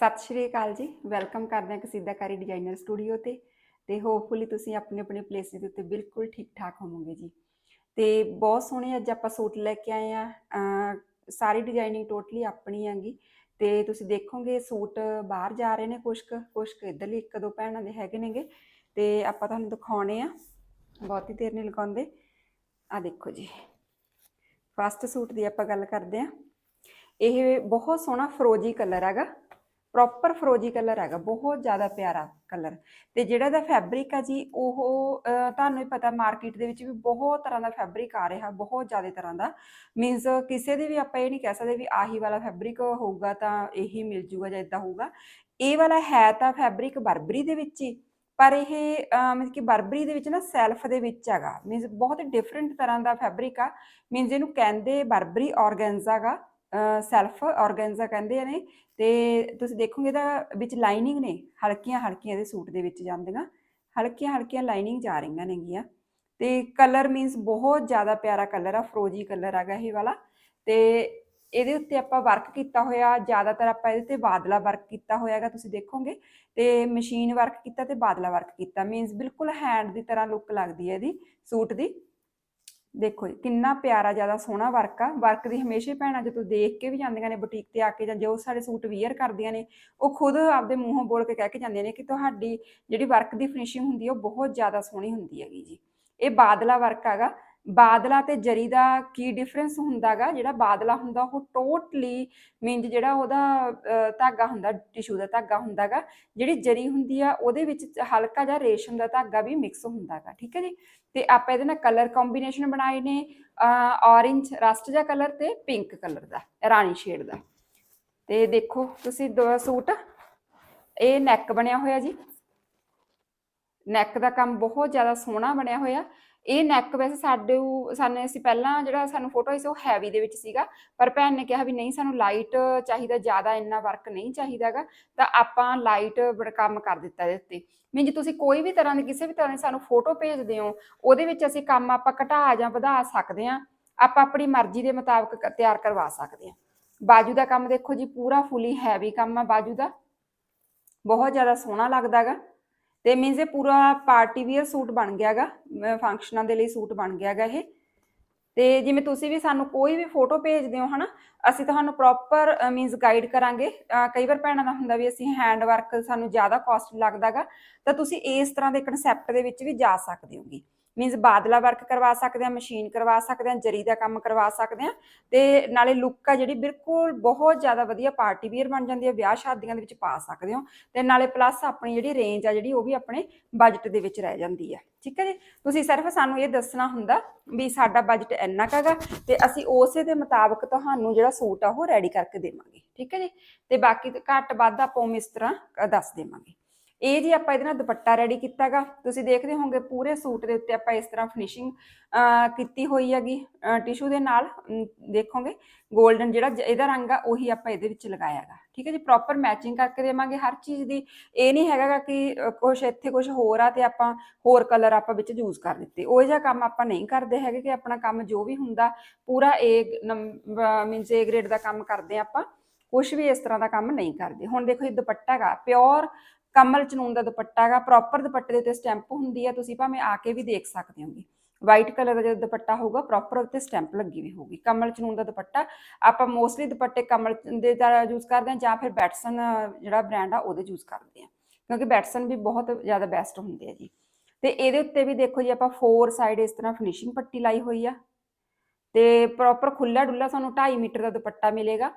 ਸਤਿ ਸ਼੍ਰੀ ਅਕਾਲ ਜੀ। ਵੈਲਕਮ ਕਰਦੇ ਹਾਂ ਕਸੀਦਾਕਾਰੀ ਡਿਜ਼ਾਈਨਰ ਸਟੂਡੀਓ ਤੇ ਤੇ ਹੋਪਫੁਲੀ ਤੁਸੀਂ ਆਪਣੇ ਆਪਣੇ ਪਲੇਸ ਦੇ ਉੱਤੇ ਬਿਲਕੁਲ ਠੀਕ ਠਾਕ ਹੋਵੋਗੇ ਜੀ। ਤੇ ਬਹੁਤ ਸੋਹਣੇ ਅੱਜ ਆਪਾਂ ਸੂਟ ਲੈ ਕੇ ਆਏ ਆ ਸਾਰੀ ਡਿਜ਼ਾਈਨਿੰਗ ਟੋਟਲੀ ਆਪਣੀ ਹੈਗੀ। ਤੇ ਤੁਸੀਂ ਦੇਖੋਗੇ ਸੂਟ ਬਾਹਰ ਜਾ ਰਹੇ ਨੇ ਕੁਛ ਕੁਛ ਕੁ ਇੱਧਰਲੀ ਇੱਕ ਦੋ ਭੈਣਾਂ ਦੇ ਹੈਗੇ ਨੇਗੇ। ਤੇ ਆਪਾਂ ਤੁਹਾਨੂੰ ਦਿਖਾਉਣੇ ਆ ਬਹੁਤੀ ਦੇਰ ਨਹੀਂ ਲਗਾਉਂਦੇ। ਆ ਦੇਖੋ ਜੀ। ਫਸਟ ਸੂਟ ਦੀ ਆਪਾਂ ਗੱਲ ਕਰਦੇ ਆ ਇਹ ਬਹੁਤ ਸੋਹਣਾ ਫਰੋਜੀ ਕਲਰ ਹੈਗਾ। ਪ੍ਰੋਪਰ ਫਰੋਜੀ ਕਲਰ ਹੈਗਾ, ਬਹੁਤ ਜ਼ਿਆਦਾ ਪਿਆਰਾ ਕਲਰ ਤੇ ਜਿਹੜਾ ਦਾ ਫੈਬਰਿਕ ਆ ਜੀ, ਉਹ ਤੁਹਾਨੂੰ ਹੀ ਪਤਾ ਮਾਰਕੀਟ ਦੇ ਵਿੱਚ ਵੀ ਬਹੁਤ ਤਰ੍ਹਾਂ ਦਾ ਫੈਬਰਿਕ ਆ ਰਿਹਾ, ਬਹੁਤ ਜ਼ਿਆਦਾ ਤਰ੍ਹਾਂ ਦਾ। ਮੀਨਸ ਕਿਸੇ ਦੇ ਵੀ ਆਪਾਂ ਇਹ ਨਹੀਂ ਕਹਿ ਸਕਦੇ ਵੀ ਆਹੀ ਵਾਲਾ ਫੈਬਰਿਕ ਹੋਊਗਾ ਤਾਂ ਇਹੀ ਮਿਲ ਜੂਗਾ ਜਾਂ ਇਦਾਂ ਹੋਊਗਾ। ਇਹ ਵਾਲਾ ਹੈ ਤਾਂ ਫੈਬਰਿਕ ਬਰਬਰੀ ਦੇ ਵਿੱਚ ਹੀ, ਪਰ ਇਹ ਮੀਨਸ ਕਿ ਬਰਬਰੀ ਦੇ ਵਿੱਚ ਨਾ ਸੈਲਫ ਦੇ ਵਿੱਚ ਹੈਗਾ। ਮੀਨਸ ਬਹੁਤ ਡਿਫਰੈਂਟ ਤਰ੍ਹਾਂ ਦਾ ਫੈਬਰਿਕ ਆ। ਮੀਨਸ ਇਹਨੂੰ ਕਹਿੰਦੇ ਬਰਬਰੀ ਆਰਗੈਂਜ਼ਾ ਗਾ। ਸੈਲਫ ਆਰਗੈਂਜ਼ਾ ਕਹਿੰਦੇ ਨੇ, ਤੇ ਤੁਸੀਂ ਦੇਖੋਗੇ ਇਹਦਾ ਵਿੱਚ ਲਾਈਨਿੰਗ ਨੇ, ਹਲਕੀਆਂ ਹਲਕੀਆਂ ਦੇ ਸੂਟ ਦੇ ਵਿੱਚ ਜਾਂਦੀਆਂ, ਹਲਕੀਆਂ ਹਲਕੀਆਂ ਲਾਈਨਿੰਗ ਜਾ ਰਹੀਆਂ ਨੇਗੀਆਂ, ਤੇ ਕਲਰ ਮੀਨਸ ਬਹੁਤ ਜ਼ਿਆਦਾ ਪਿਆਰਾ ਕਲਰ ਆ, ਫਰੋਜੀ ਕਲਰ ਹੈਗਾ ਇਹ ਵਾਲਾ, ਤੇ ਇਹਦੇ ਉੱਤੇ ਆਪਾਂ ਵਰਕ ਕੀਤਾ ਹੋਇਆ, ਜ਼ਿਆਦਾਤਰ ਆਪਾਂ ਇਹਦੇ ਤੇ ਬਾਦਲਾ ਵਰਕ ਕੀਤਾ ਹੋਇਆ ਹੈਗਾ, ਤੁਸੀਂ ਦੇਖੋਗੇ, ਤੇ ਮਸ਼ੀਨ ਵਰਕ ਕੀਤਾ ਤੇ ਬਾਦਲਾ ਵਰਕ ਕੀਤਾ ਮੀਨਸ ਬਿਲਕੁਲ ਹੈਂਡ ਦੀ ਤਰ੍ਹਾਂ ਲੁੱਕ ਲੱਗਦੀ ਹੈ ਇਹਦੀ, ਸੂਟ ਦੀ ਦੇਖੋ ਜੀ, ਕਿੰਨਾ ਪਿਆਰਾ, ਜ਼ਿਆਦਾ ਸੋਹਣਾ ਵਰਕ ਆ। ਵਰਕ ਦੀ ਹਮੇਸ਼ਾ ਹੀ ਭੈਣਾਂ, ਜਦੋਂ ਦੇਖ ਕੇ ਵੀ ਜਾਂਦੀਆਂ ਨੇ ਬੁਟੀਕ ਤੇ ਆ ਕੇ ਜਾਂ ਜੋ ਸਾਡੇ ਸੂਟ ਵੀਅਰ ਕਰਦੀਆਂ ਨੇ, ਉਹ ਖੁਦ ਆਪਦੇ ਮੂੰਹੋਂ ਬੋਲ ਕੇ ਕਹਿ ਕੇ ਜਾਂਦੀਆਂ ਨੇ ਕਿ ਤੁਹਾਡੀ ਜਿਹੜੀ ਵਰਕ ਦੀ ਫਿਨਿਸ਼ਿੰਗ ਹੁੰਦੀ ਹੈ ਉਹ ਬਹੁਤ ਜ਼ਿਆਦਾ ਸੋਹਣੀ ਹੁੰਦੀ ਹੈਗੀ ਜੀ। ਇਹ ਬਾਦਲਾ ਵਰਕ ਹੈਗਾ। ਬਾਦਲਾ ਤੇ ਜਰੀ ਦਾ ਕੀ ਡਿਫਰੈਂਸ ਹੁੰਦਾਗਾ? ਜਿਹੜਾ ਬਾਦਲਾ ਹੁੰਦਾ, ਉਹ ਟੋਟਲੀ ਮੀਨਜ ਜਿਹੜਾ ਉਹਦਾ ਧਾਗਾ ਹੁੰਦਾ ਟਿਸ਼ੂ ਦਾ ਧਾਗਾ ਹੁੰਦਾਗਾ, ਜਿਹੜੀ ਜਰੀ ਹੁੰਦੀ ਆ, ਉਹਦੇ ਵਿੱਚ ਹਲਕਾ ਜਿਹਾ ਰੇਸ਼ਮ ਦਾ ਧਾਗਾ ਵੀ ਮਿਕਸ ਹੁੰਦਾਗਾ, ਠੀਕ ਹੈ ਜੀ? ਤੇ ਆਪਾਂ ਇਹਦੇ ਨਾਲ ਕਲਰ ਕੰਬੀਨੇਸ਼ਨ ਬਣਾਏ ਨੇ ਔਰੇਂਜ ਰਸਟ ਜਿਹਾ ਕਲਰ ਤੇ ਪਿੰਕ ਕਲਰ ਦਾ, ਰਾਣੀ ਸ਼ੇਡ ਦਾ। ਤੇ ਦੇਖੋ, ਤੁਸੀਂ ਦੋ, ਸੂਟ, ਇਹ ਨੈਕ ਬਣਿਆ ਹੋਇਆ ਜੀ। ਨੈਕ ਦਾ ਕੰਮ ਬਹੁਤ ਜ਼ਿਆਦਾ ਸੋਹਣਾ ਬਣਿਆ ਹੋਇਆ। ਇਹ ਨੈਕ ਵੈਸੇ ਸਾਡੇ ਸਾਨੂੰ ਅਸੀਂ ਪਹਿਲਾਂ ਜਿਹੜਾ ਸਾਨੂੰ ਫੋਟੋ ਆਈ ਸੀ, ਉਹ ਹੈਵੀ ਦੇ ਵਿੱਚ ਸੀਗਾ। ਪਰ ਭੈਣ ਨੇ ਕਿਹਾ ਵੀ ਨਹੀਂ, ਸਾਨੂੰ ਲਾਈਟ ਚਾਹੀਦਾ, ਜ਼ਿਆਦਾ ਇੰਨਾ ਵਰਕ ਨਹੀਂ ਚਾਹੀਦਾਗਾ ਤਾਂ ਆਪਾਂ ਲਾਈਟ ਕੰਮ ਕਰ ਦਿੱਤਾ ਇਹਦੇ ਉੱਤੇ। ਮੀਨ ਜੇ ਤੁਸੀਂ ਕੋਈ ਵੀ ਤਰ੍ਹਾਂ ਦੀ, ਕਿਸੇ ਵੀ ਤਰ੍ਹਾਂ ਦੀ ਸਾਨੂੰ ਫੋਟੋ ਭੇਜਦੇ ਹੋ, ਉਹਦੇ ਵਿੱਚ ਅਸੀਂ ਕੰਮ ਆਪਾਂ ਘਟਾ ਜਾਂ ਵਧਾ ਸਕਦੇ ਹਾਂ। ਆਪਾਂ ਆਪਣੀ ਮਰਜ਼ੀ ਦੇ ਮੁਤਾਬਕ ਤਿਆਰ ਕਰਵਾ ਸਕਦੇ ਹਾਂ। ਬਾਜੂ ਦਾ ਕੰਮ ਦੇਖੋ ਜੀ, ਪੂਰਾ ਫੁੱਲੀ ਹੈਵੀ ਕੰਮ ਆ ਬਾਜੂ ਦਾ। ਬਹੁਤ ਜ਼ਿਆਦਾ ਸੋਹਣਾ ਲੱਗਦਾਗਾ ਤੇ ਮੀਨਸ ਇਹ ਪੂਰਾ ਪਾਰਟੀ ਵੀਅਰ ਸੂਟ ਬਣ ਗਿਆਗਾ ਫੰਕਸ਼ਨਾਂ ਦੇ ਲਈ ਸੂਟ ਬਣ ਗਿਆਗਾ ਇਹ। ਤੇ ਜਿਵੇਂ ਤੁਸੀਂ ਵੀ ਸਾਨੂੰ ਕੋਈ ਵੀ ਫੋਟੋ ਭੇਜਦੇ ਹੋ ਹਨਾ, ਅਸੀਂ ਤੁਹਾਨੂੰ ਪ੍ਰੋਪਰ ਮੀਨਸ ਗਾਈਡ ਕਰਾਂਗੇ। ਕਈ ਵਾਰ ਭੈਣਾਂ ਦਾ ਹੁੰਦਾ ਵੀ ਅਸੀਂ ਹੈਂਡ ਵਰਕ ਸਾਨੂੰ ਜ਼ਿਆਦਾ ਕਾਸਟ ਲੱਗਦਾਗਾ ਤਾਂ ਤੁਸੀਂ ਇਸ ਤਰ੍ਹਾਂ ਦੇ ਕਨਸੈਪਟ ਦੇ ਵਿੱਚ ਵੀ ਜਾ ਸਕਦੇ ਹੋਗੇ। ਮੀਨਸ ਬਾਦਲਾ ਵਰਕ ਕਰਵਾ ਸਕਦੇ ਆ ਮਸ਼ੀਨ ਕਰਵਾ ਸਕਦੇ ਆ ਜਰੀ ਦਾ ਕੰਮ ਕਰਵਾ ਸਕਦੇ ਆ ਤੇ ਨਾਲੇ ਲੁੱਕ ਆ ਜਿਹੜੀ ਬਿਲਕੁਲ ਬਹੁਤ ਜ਼ਿਆਦਾ ਵਧੀਆ ਪਾਰਟੀ ਵੀਅਰ ਬਣ ਜਾਂਦੀ ਹੈ, ਵਿਆਹ ਸ਼ਾਦੀਆਂ ਦੇ ਵਿੱਚ ਪਾ ਸਕਦੇ ਹੋ ਤੇ ਨਾਲੇ ਪਲੱਸ ਆਪਣੀ ਜਿਹੜੀ ਰੇਂਜ ਆ ਜਿਹੜੀ ਉਹ ਵੀ ਆਪਣੇ ਬਜਟ ਦੇ ਵਿੱਚ ਰਹਿ ਜਾਂਦੀ ਹੈ, ਠੀਕ ਹੈ ਜੀ? ਤੁਸੀਂ ਸਿਰਫ ਸਾਨੂੰ ਇਹ ਦੱਸਣਾ ਹੁੰਦਾ ਵੀ ਸਾਡਾ ਬਜਟ ਇੰਨਾ ਕੁ ਹੈਗਾ ਤੇ ਅਸੀਂ ਉਸੇ ਦੇ ਮੁਤਾਬਕ ਤੁਹਾਨੂੰ ਜਿਹੜਾ ਸੂਟ ਆ ਉਹ ਰੈਡੀ ਕਰਕੇ ਦੇਵਾਂਗੇ, ਠੀਕ ਹੈ ਜੀ? ਤੇ ਬਾਕੀ ਘੱਟ ਵੱਧ ਆਪਾਂ ਉਵੇਂ ਇਸ ਤਰ੍ਹਾਂ ਦੱਸ ਦੇਵਾਂਗੇ। ਇਹ ਜੀ ਆਪਾਂ ਇਹਦੇ ਨਾਲ ਦੁਪੱਟਾ ਰੈਡੀ ਕੀਤਾਗਾ ਤੁਸੀਂ ਦੇਖਦੇ ਹੋਵੋਗੇ ਪੂਰੇ ਸੂਟ ਦੇ ਉੱਤੇ ਆਪਾਂ ਇਸ ਤਰ੍ਹਾਂ ਫਿਨਿਸ਼ਿੰਗ ਕੀਤੀ ਹੋਈ ਹੈਗੀ ਟਿਸ਼ੂ ਦੇ ਨਾਲ। ਦੇਖੋਗੇ 골ਡਨ ਜਿਹੜਾ ਇਹਦਾ ਰੰਗ ਆ ਉਹੀ ਆਪਾਂ ਇਹਦੇ ਵਿੱਚ ਲਗਾਇਆਗਾ ਠੀਕ ਹੈ ਜੀ ਪ੍ਰੋਪਰ ਮੈਚਿੰਗ ਕਰਕੇ ਦੇਵਾਂਗੇ ਹਰ ਚੀਜ਼ ਦੀ। ਇਹ ਨਹੀਂ ਹੈਗਾ ਕਿ ਅ, ਕੁਛ ਇੱਥੇ ਕੁਝ ਹੋਰ ਆ ਤੇ ਆਪਾਂ ਹੋਰ ਕਲਰ ਆਪਾਂ ਵਿੱਚ ਯੂਜ਼ ਕਰ ਦਿੱਤੇ। ਉਹ ਜਿਹਾ ਕੰਮ ਆਪਾਂ ਨਹੀਂ ਕਰਦੇ ਹੈਗੇ ਕਿ ਆਪਣਾ ਕੰਮ ਜੋ ਵੀ ਹੁੰਦਾ ਪੂਰਾ ਏ ਮੀਨਸ ਏ ਗ੍ਰੇਡ ਦਾ ਕੰਮ ਕਰਦੇ ਆ ਆਪਾਂ। ਕੁਝ ਵੀ ਇਸ ਤਰ੍ਹਾਂ ਦਾ ਕੰਮ ਨਹੀਂ ਕਰਦੇ। ਹੁਣ ਦੇਖੋ ਇਹ ਦੁਪੱਟਾ ਹੈਗਾ ਪਿਓਰ ਕਮਲ ਚਨੂਨ ਦਾ ਦੁਪੱਟਾ ਹੈਗਾ ਪ੍ਰੋਪਰ ਦੁਪੱਟੇ ਦੇ ਉੱਤੇ ਸਟੈਂਪ ਹੁੰਦੀ ਹੈ ਤੁਸੀਂ ਭਾਵੇਂ ਆ ਕੇ ਵੀ ਦੇਖ ਸਕਦੇ ਹੋਗੇ। ਵਾਈਟ ਕਲਰ ਦਾ ਜਦੋਂ ਦੁਪੱਟਾ ਹੋਊਗਾ ਪ੍ਰੋਪਰ ਉੱਤੇ ਸਟੈਂਪ ਲੱਗੀ ਵੀ ਹੋਊਗੀ। ਕਮਲ ਚਨੂਨ ਦਾ ਦੁਪੱਟਾ, ਆਪਾਂ ਮੋਸਟਲੀ ਦੁਪੱਟੇ ਕਮਲ ਦੇ ਦਾ ਯੂਜ਼ ਕਰਦੇ ਹਾਂ ਜਾਂ ਫਿਰ ਬੈਟਸਨ ਜਿਹੜਾ ਬ੍ਰਾਂਡ ਆ, ਉਹਦੇ ਯੂਜ਼ ਕਰਦੇ ਹਾਂ ਕਿਉਂਕਿ ਬੈਟਸਨ ਵੀ ਬਹੁਤ ਜ਼ਿਆਦਾ ਬੈਸਟ ਹੁੰਦੇ ਆ ਜੀ। ਤੇ ਇਹਦੇ ਉੱਤੇ ਵੀ ਦੇਖੋ ਜੀ, ਆਪਾਂ ਫੋਰ ਸਾਈਡ ਇਸ ਤਰ੍ਹਾਂ ਫਿਨਿਸ਼ਿੰਗ ਪੱਟੀ ਲਾਈ ਹੋਈ ਆ। ਤੇ ਪ੍ਰੋਪਰ ਖੁੱਲਾ ਡੁੱਲਾ ਸਾਨੂੰ 2.5 ਮੀਟਰ ਦਾ ਦੁਪੱਟਾ ਮਿਲੇਗਾ।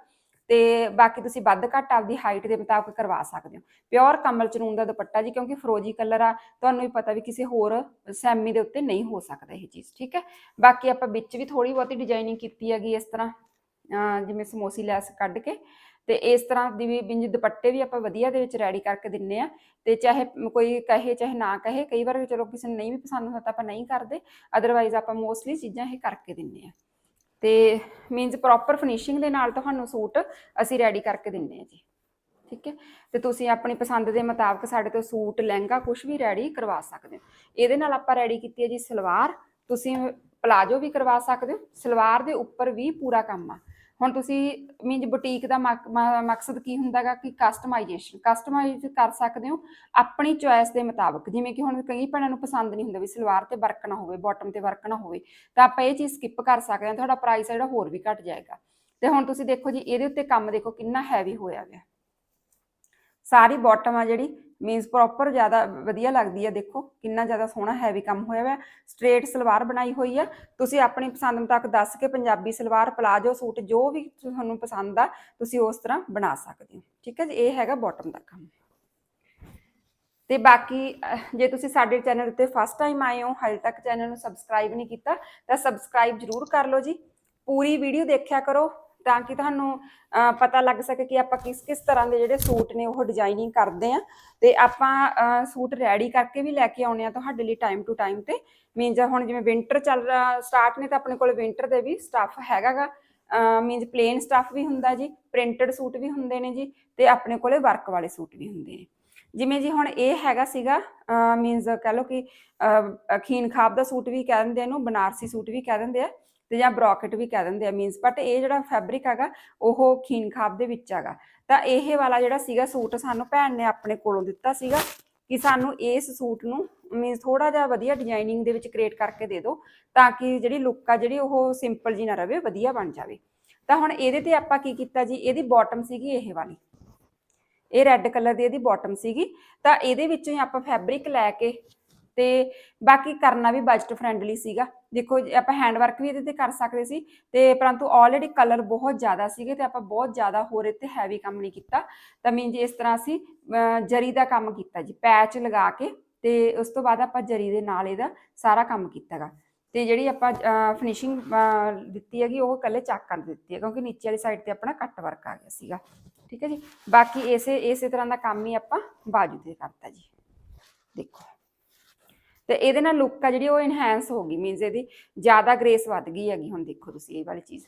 ਤੇ ਬਾਕੀ ਤੁਸੀਂ ਵੱਧ ਘੱਟ ਆਪਦੀ ਹਾਈਟ ਦੇ ਮੁਤਾਬਕ ਕਰਵਾ ਸਕਦੇ ਹੋ। ਪਿਓਰ ਕਮਲ ਚਨੂਨ ਦਾ ਦੁਪੱਟਾ ਜੀ, ਕਿਉਂਕਿ ਫਰੋਜੀ ਕਲਰ ਆ, ਤੁਹਾਨੂੰ ਵੀ ਪਤਾ ਵੀ ਕਿਸੇ ਹੋਰ ਸੈਮੀ ਦੇ ਉੱਤੇ ਨਹੀਂ ਹੋ ਸਕਦਾ ਇਹ ਚੀਜ਼, ਠੀਕ ਹੈ? ਬਾਕੀ ਆਪਾਂ ਵਿੱਚ ਵੀ ਥੋੜੀ ਬਹੁਤੀ ਡਿਜ਼ਾਈਨਿੰਗ ਕੀਤੀ ਹੈਗੀ ਇਸ ਤਰ੍ਹਾਂ, ਅਹ ਜਿਵੇਂ ਸਮੋਸੀ ਲੈਸ ਕੱਢ ਕੇ, ਤੇ ਇਸ ਤਰ੍ਹਾਂ ਦੀ ਵੀ ਬਿੰਜ ਦੁਪੱਟੇ ਵੀ ਆਪਾਂ ਵਧੀਆ ਦੇ ਵਿੱਚ ਰੈਡੀ ਕਰਕੇ ਦਿੰਨੇ ਆ, ਤੇ ਚਾਹੇ ਕੋਈ ਕਹੇ, ਚਾਹੇ ਨਾ ਕਹੇ, ਕਈ ਵਾਰ ਚਲੋ ਕਿਸੇ ਨੂੰ ਨਹੀਂ ਵੀ ਪਸੰਦ ਹੁੰਦਾ ਤਾਂ ਆਪਾਂ ਨਹੀਂ ਕਰਦੇ ਅਦਰਵਾਈਜ਼ ਆਪਾਂ ਮੋਸਟਲੀ ਚੀਜ਼ਾਂ ਇਹ ਕਰਕੇ ਦਿੰਨੇ ਆ। ਤੇ ਮੀਨਸ ਪ੍ਰੋਪਰ ਫਿਨਿਸ਼ਿੰਗ ਦੇ ਨਾਲ ਤੁਹਾਨੂੰ ਸੂਟ ਅਸੀਂ ਰੈਡੀ ਕਰਕੇ ਦਿੰਨੇ ਆ ਜੀ। ਠੀਕ ਹੈ? ਤੇ ਤੁਸੀਂ ਆਪਣੀ ਪਸੰਦ ਦੇ ਮੁਤਾਬਕ ਸਾਡੇ ਤੋਂ ਸੂਟ, ਲਹਿੰਗਾ ਕੁਝ ਵੀ ਰੈਡੀ ਕਰਵਾ ਸਕਦੇ ਹੋ। ਇਹਦੇ ਨਾਲ ਆਪਾਂ ਰੈਡੀ ਕੀਤੀ ਹੈ ਜੀ ਸਲਵਾਰ। ਤੁਸੀਂ ਪਲਾਜੋ ਵੀ ਕਰਵਾ ਸਕਦੇ ਹੋ। ਸਲਵਾਰ ਦੇ ਉੱਪਰ ਵੀ ਪੂਰਾ ਕੰਮ ਆ। ਹੁਣ ਤੁਸੀਂ ਮੀਨਜ ਬੁਟੀਕ ਦਾ ਮਕਸਦ ਕੀ ਹੁੰਦਾਗਾ ਕਿ ਕਸਟਮਾਈਜੇਸ਼ਨ ਕਸਟਮਾਈਜ਼ ਕਰ ਸਕਦੇ ਹੋ ਆਪਣੀ ਚੁਆਇਸ ਦੇ ਮੁਤਾਬਕ। ਜਿਵੇਂ ਕਿ ਹੁਣ ਕਈ ਭੈਣਾਂ ਨੂੰ ਪਸੰਦ ਨਹੀਂ ਹੁੰਦਾ ਵੀ ਸਲਵਾਰ ਤੇ ਵਰਕ ਨਾ ਹੋਵੇ ਬਾਟਮ ਤੇ ਵਰਕ ਨਾ ਹੋਵੇ, ਤਾਂ ਆਪਾਂ ਇਹ ਚੀਜ਼ ਸਕਿਪ ਕਰ ਸਕਦੇ ਹਾਂ, ਤੁਹਾਡਾ ਪ੍ਰਾਈਸ ਜਿਹੜਾ ਹੋਰ ਵੀ ਘਟ ਜਾਏਗਾ। ਤੇ ਹੁਣ ਤੁਸੀਂ ਦੇਖੋ ਜੀ, ਇਹਦੇ ਉੱਤੇ ਕੰਮ ਦੇਖੋ ਕਿੰਨਾ ਹੈਵੀ ਹੋਇਆ ਹੋਇਆ। ਸਾਰੀ ਬਾਟਮ ਆ ਜਿਹੜੀ ਮੀਨਸ ਪ੍ਰੋਪਰ ਜ਼ਿਆਦਾ ਵਧੀਆ ਲੱਗਦੀ ਹੈ ਦੇਖੋ ਕਿੰਨਾ ਜ਼ਿਆਦਾ ਸੋਹਣਾ ਹੈਵੀ ਕੰਮ ਹੋਇਆ ਹੋਇਆ ਸਟ੍ਰੇਟ ਸਲਵਾਰ ਬਣਾਈ ਹੋਈ ਆ। ਤੁਸੀਂ ਆਪਣੀ ਪਸੰਦ ਮੁਤਾਬਕ ਦੱਸ ਕੇ ਪੰਜਾਬੀ ਸਲਵਾਰ ਪਲਾਜੋ, ਸੂਟ ਜੋ ਵੀ ਤੁਹਾਨੂੰ ਪਸੰਦ ਆ, ਤੁਸੀਂ ਉਸ ਤਰ੍ਹਾਂ ਬਣਾ ਸਕਦੇ ਹੋ। ਠੀਕ ਹੈ ਜੀ, ਇਹ ਹੈਗਾ ਬਾਟਮ ਦਾ ਕੰਮ। ਤੇ ਬਾਕੀ ਜੇ ਤੁਸੀਂ ਸਾਡੇ ਚੈਨਲ ਉੱਤੇ ਫਸਟ ਟਾਈਮ ਆਏ ਹੋ ਹਜੇ ਤੱਕ ਚੈਨਲ ਨੂੰ ਸਬਸਕ੍ਰਾਈਬ ਨਹੀਂ ਕੀਤਾ, ਤਾਂ ਸਬਸਕ੍ਰਾਈਬ ਜਰੂਰ ਕਰ ਲਓ ਜੀ। ਪੂਰੀ ਵੀਡੀਓ ਦੇਖਿਆ ਕਰੋ। ਤਾਂ ਕਿ ਤੁਹਾਨੂੰ ਪਤਾ ਲੱਗ ਸਕੇ ਕਿ ਆਪਾਂ ਕਿਸ ਕਿਸ ਤਰ੍ਹਾਂ ਦੇ ਜਿਹੜੇ ਸੂਟ ਨੇ ਉਹ ਡਿਜ਼ਾਈਨਿੰਗ ਕਰਦੇ ਆ ਤੇ ਆਪਾਂ ਸੂਟ ਰੈਡੀ ਕਰਕੇ ਵੀ ਲੈ ਕੇ ਆਉਣੇ ਆ ਤੁਹਾਡੇ ਲਈ ਟਾਈਮ ਟੂ ਟਾਈਮ ਤੇ। ਮੀਨਜ਼ ਹੁਣ ਜਿਵੇਂ ਵਿੰਟਰ ਚੱਲ ਰਿਹਾ ਸਟਾਰਟ ਨੇ ਤਾਂ ਆਪਣੇ ਕੋਲ ਵਿੰਟਰ ਦੇ ਵੀ ਸਟੱਫ ਹੈਗਾਗਾ। ਮੀਨਜ਼ ਪਲੇਨ ਸਟੱਫ ਵੀ ਹੁੰਦਾ ਜੀ ਪ੍ਰਿੰਟਡ ਸੂਟ ਵੀ ਹੁੰਦੇ ਨੇ ਜੀ ਤੇ ਆਪਣੇ ਕੋਲੇ ਵਰਕ ਵਾਲੇ ਸੂਟ ਵੀ ਹੁੰਦੇ ਨੇ। ਜਿਵੇਂ ਜੀ ਹੁਣ ਇਹ ਹੈਗਾ ਸੀਗਾ ਮੀਨਜ਼ ਕਹ ਲਓ ਕਿ ਅਹ, ਖੀਨ ਖਾਬ ਦਾ ਸੂਟ ਵੀ ਕਹਿ ਦਿੰਦੇ ਆ ਇਹਨੂੰ ਬਨਾਰਸੀ ਸੂਟ ਵੀ ਕਹਿ ਦਿੰਦੇ ਆ। ਤੇ ਜਾਂ ਬ੍ਰੋਕਟ ਵੀ ਕਹਿ ਦਿੰਦੇ ਆ ਮੀਨਸ ਬਟ ਇਹ ਜਿਹੜਾ ਫੈਬਰਿਕ ਹੈਗਾ, ਉਹ ਖੀਨ ਖਾਬ ਦੇ ਵਿੱਚ ਹੈਗਾ। ਤਾਂ ਇਹ ਵਾਲਾ ਜਿਹੜਾ ਸੀਗਾ ਸੂਟ ਸਾਨੂੰ ਭੈਣ ਨੇ ਆਪਣੇ ਕੋਲੋਂ ਦਿੱਤਾ ਸੀਗਾ ਕਿ ਸਾਨੂੰ ਇਸ ਸੂਟ ਨੂੰ ਮੀਨਸ ਥੋੜਾ ਜਿਹਾ ਵਧੀਆ ਡਿਜ਼ਾਈਨਿੰਗ ਦੇ ਵਿੱਚ ਕ੍ਰੀਏਟ ਕਰਕੇ ਦੇ ਦਿਓ ਤਾਂ ਕਿ ਜਿਹੜੀ ਲੁੱਕ ਆ ਜਿਹੜੀ ਉਹ ਸਿੰਪਲ ਜੀ ਨਾ ਰਵੇ, ਵਧੀਆ ਬਣ ਜਾਵੇ। ਤਾਂ ਹੁਣ ਇਹਦੇ ਤੇ ਆਪਾਂ ਕੀ ਕੀਤਾ ਜੀ? ਇਹਦੀ ਬਾਟਮ ਸੀਗੀ ਇਹ ਵਾਲੀ। ਇਹ ਰੈੱਡ ਕਲਰ ਦੀ ਇਹਦੀ ਬਾਟਮ ਸੀਗੀ। ਤਾਂ ਇਹਦੇ ਵਿੱਚੋਂ ਹੀ ਆਪਾਂ ਫੈਬਰਿਕ ਲੈ ਕੇ ਤੇ ਬਾਕੀ ਕਰਨਾ ਵੀ ਬਜਟ ਫ੍ਰੈਂਡਲੀ ਸੀਗਾ। ਦੇਖੋ ਜੇ ਆਪਾਂ ਹੈਂਡ ਵਰਕ ਵੀ ਇਹਦੇ ਤੇ ਕਰ ਸਕਦੇ ਸੀ ਤੇ ਪਰੰਤੂ ਆਲਰੇਡੀ ਕਲਰ ਬਹੁਤ ਜ਼ਿਆਦਾ ਸੀਗੇ ਤੇ ਆਪਾਂ ਬਹੁਤ ਜ਼ਿਆਦਾ ਹੋਰ ਇਹ ਤੇ ਹੈਵੀ ਕੰਮ ਨਹੀਂ ਕੀਤਾ। ਤਾਂ ਮੀਨਸ ਇਸ ਤਰ੍ਹਾਂ ਅਸੀਂ ਜਰੀ ਦਾ ਕੰਮ ਕੀਤਾ ਜੀ ਪੈਚ ਲਗਾ ਕੇ ਤੇ ਉਸ ਤੋਂ ਬਾਅਦ ਆਪਾਂ ਜਰੀ ਦੇ ਨਾਲ ਇਹਦਾ ਸਾਰਾ ਕੰਮ ਕੀਤਾਗਾ ਤੇ ਜਿਹੜੀ ਆਪਾਂ ਫਿਨਿਸ਼ਿੰਗ ਦਿੱਤੀ ਹੈਗੀ ਉਹ ਕੱਲੇ ਚੱਕ ਕਰ ਦਿੱਤੀ ਹੈ ਕਿਉਂਕਿ ਨੀਚੇ ਵਾਲੀ ਸਾਈਡ ਤੇ ਆਪਣਾ ਕੱਟ ਵਰਕ ਆ ਗਿਆ ਸੀਗਾ। ਠੀਕ ਹੈ ਜੀ? ਬਾਕੀ ਇਸੇ ਇਸੇ ਤਰ੍ਹਾਂ ਦਾ ਕੰਮ ਹੀ ਆਪਾਂ ਬਾਜੂ ਤੇ ਕਰਤਾ ਜੀ। ਦੇਖੋ। ਤੇ ਇਹਦੇ ਨਾਲ ਲੁੱਕ ਆ ਜਿਹੜੀ ਉਹ ਇਨਹੈਂਸ ਹੋ ਗਈ ਮੀਨਸ ਇਹਦੀ ਜ਼ਿਆਦਾ ਗ੍ਰੇਸ ਵੱਧ ਗਈ ਹੈਗੀ ਹੁਣ ਦੇਖੋ ਤੁਸੀਂ ਇਹ ਵਾਲੀ ਚੀਜ਼,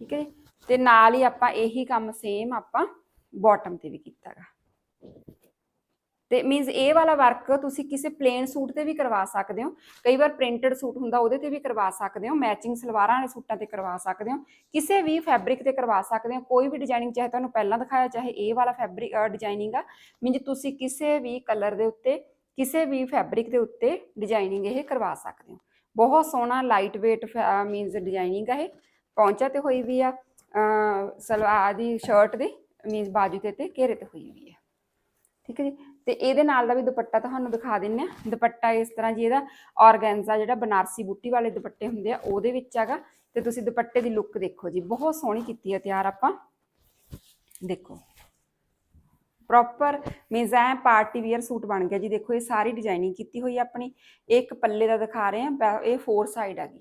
ਠੀਕ ਹੈ ਤੇ ਨਾਲ ਹੀ ਆਪਾਂ ਇਹੀ ਕੰਮ ਸੇਮ ਆਪਾਂ ਬਾਟਮ ਤੇ ਵੀ ਕੀਤਾਗਾ। ਤੇ ਮੀਨਸ ਇਹ ਵਾਲਾ ਵਰਕ ਤੁਸੀਂ ਕਿਸੇ ਪਲੇਨ ਸੂਟ ਤੇ ਵੀ ਕਰਵਾ ਸਕਦੇ ਹੋ, ਕਈ ਵਾਰ ਪ੍ਰਿੰਟਡ ਸੂਟ ਹੁੰਦਾ ਉਹਦੇ ਤੇ ਵੀ ਕਰਵਾ ਸਕਦੇ ਹੋ ਮੈਚਿੰਗ ਸਲਵਾਰਾਂ ਵਾਲੇ ਸੂਟਾਂ ਤੇ ਕਰਵਾ ਸਕਦੇ ਹੋ, ਕਿਸੇ ਵੀ ਫੈਬਰਿਕ ਤੇ ਕਰਵਾ ਸਕਦੇ ਹੋ, ਕੋਈ ਵੀ ਡਿਜ਼ਾਈਨਿੰਗ ਚਾਹੇ ਤੁਹਾਨੂੰ ਪਹਿਲਾਂ ਦਿਖਾਇਆ, ਚਾਹੇ ਇਹ ਵਾਲਾ ਫੈਬਰਿਕ ਡਿਜ਼ਾਈਨਿੰਗ ਆ ਮੀਨਸ ਤੁਸੀਂ ਕਿਸੇ ਵੀ ਕਲਰ ਦੇ ਉੱਤੇ ਕਿਸੇ ਵੀ ਫੈਬਰਿਕ ਦੇ ਉੱਤੇ ਡਿਜ਼ਾਈਨਿੰਗ ਇਹ ਕਰਵਾ ਸਕਦੇ ਹੋ। ਬਹੁਤ ਸੋਹਣਾ ਲਾਈਟ weight ਮੀਨਸ ਡਿਜ਼ਾਈਨਿੰਗ ਆ ਇਹ। ਪੌਂਚਾ ਤੇ ਹੋਈ ਵੀ ਆ ਸਲਵਾਰ ਦੀ ਸ਼ਰਟ ਦੇ ਮੀਨਸ ਬਾਜੂ ਤੇ ਤੇ ਘੇਰੇ ਤੇ ਹੋਈ ਵੀ ਆ। ਠੀਕ ਹੈ ਜੀ? ਤੇ ਇਹਦੇ ਨਾਲ ਦਾ ਵੀ ਦੁਪੱਟਾ ਤੁਹਾਨੂੰ ਦਿਖਾ ਦਿੰਨੇ ਆ। ਦੁਪੱਟਾ ਇਸ ਤਰ੍ਹਾਂ ਜੀ ਇਹਦਾ ਔਰਗੈਂਜ਼ਾ ਜਿਹੜਾ ਬਨਾਰਸੀ ਬੂਟੀ ਵਾਲੇ ਦੁਪੱਟੇ ਹੁੰਦੇ ਆ, ਉਹਦੇ ਵਿੱਚ ਹੈਗਾ। ਤੇ ਤੁਸੀਂ ਦੁਪੱਟੇ ਦੀ ਲੁੱਕ ਦੇਖੋ ਜੀ। ਬਹੁਤ ਸੋਹਣੀ ਕੀਤੀ ਹੈ ਤਿਆਰ ਆਪਾਂ। ਦੇਖੋ। Proper means a party wear suit ਬਣ ਗਿਆ ਜੀ। ਦੇਖੋ, ਇਹ ਸਾਰੀ ਡਿਜ਼ਾਈਨਿੰਗ ਕੀਤੀ ਹੋਈ ਹੈ ਆਪਣੀ। ਇਹ ਇੱਕ ਪੱਲੇ ਦਾ ਦਿਖਾ ਰਹੇ ਆ ਇਹ ਫੋਰ ਸਾਈਡ ਹੈਗੀ